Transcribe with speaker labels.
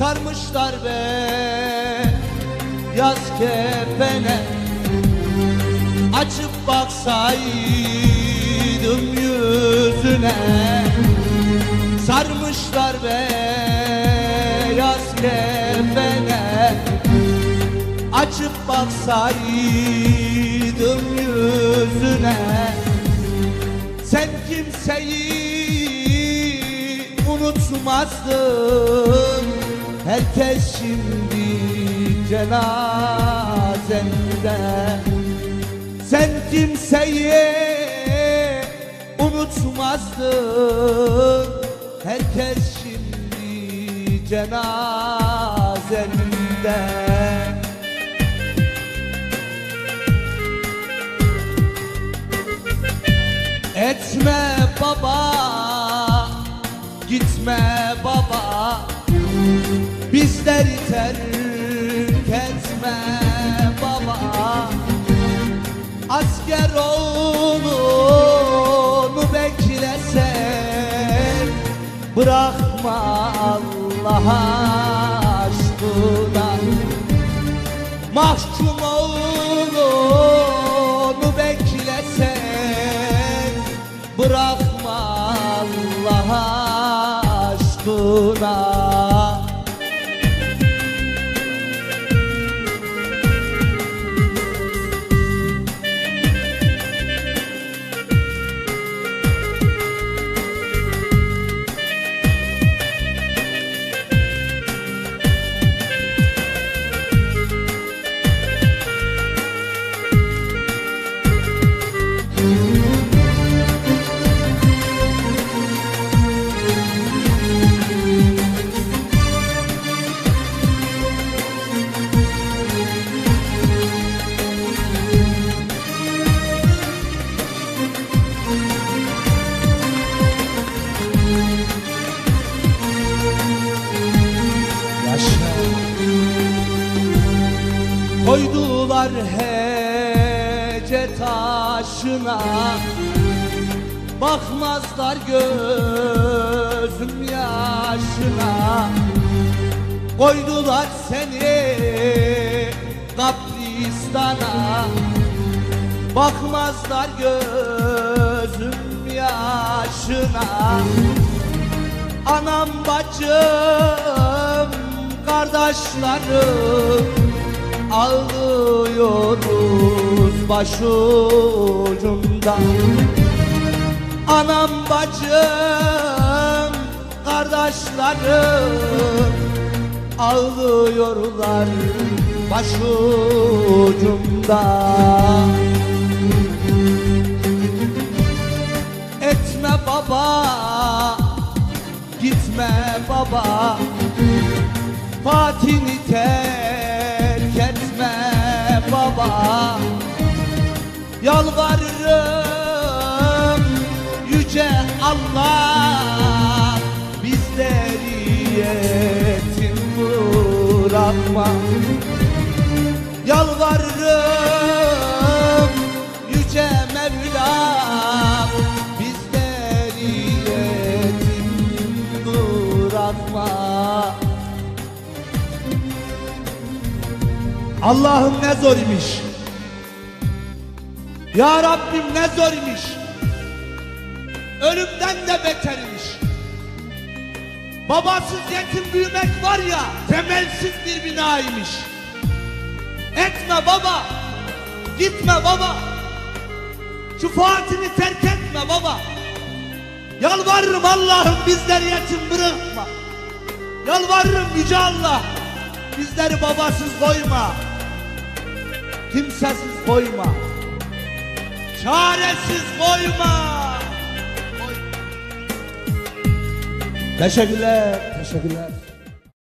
Speaker 1: Sarmışlar be. Yaz kefene Açıp baksaydım yüzüne. Sarmışlar be yaz kefene Açıp baksaydım yüzüne. Sen kimseyi unutmazdın Herkes şimdi cenazende. Sen kimseyi unutmazdın. Herkes şimdi cenazende. Etme baba, gitme Bizleri terk etme baba Asker oğlunu beklesen Bırakma Allah aşkına. Mahkum oğlunu beklesen Bırakma Allah aşkına Koydular hece taşına. Bakmazlar gözüm yaşına. Koydular seni kabristana Bakmazlar gözüm yaşına. Anam bacım kardeşlerim Ağlıyoruz başucumda. Anam bacım kardeşlerim Ağlıyorlar başucumda. Etme baba Gitme baba. Fatih'i etme baba. Yalvarırım yüce Allah Bizleri yetim bırakma. Yalvarırım yüce Mevlam Allah'ım ne zor imiş. Ya Rabbim ne zor imiş. Ölümden de beter imiş. Babasız yetim büyümek var ya temelsiz bir binaymış Etme baba Gitme baba. Şu Fatih'i terk etme baba. Yalvarırım Allah'ım bizleri yetim bırakma. Yalvarırım Yüce Allah Bizleri babasız koyma Kimsesiz koyma. Çaresiz koyma. Teşekkürler Teşekkürler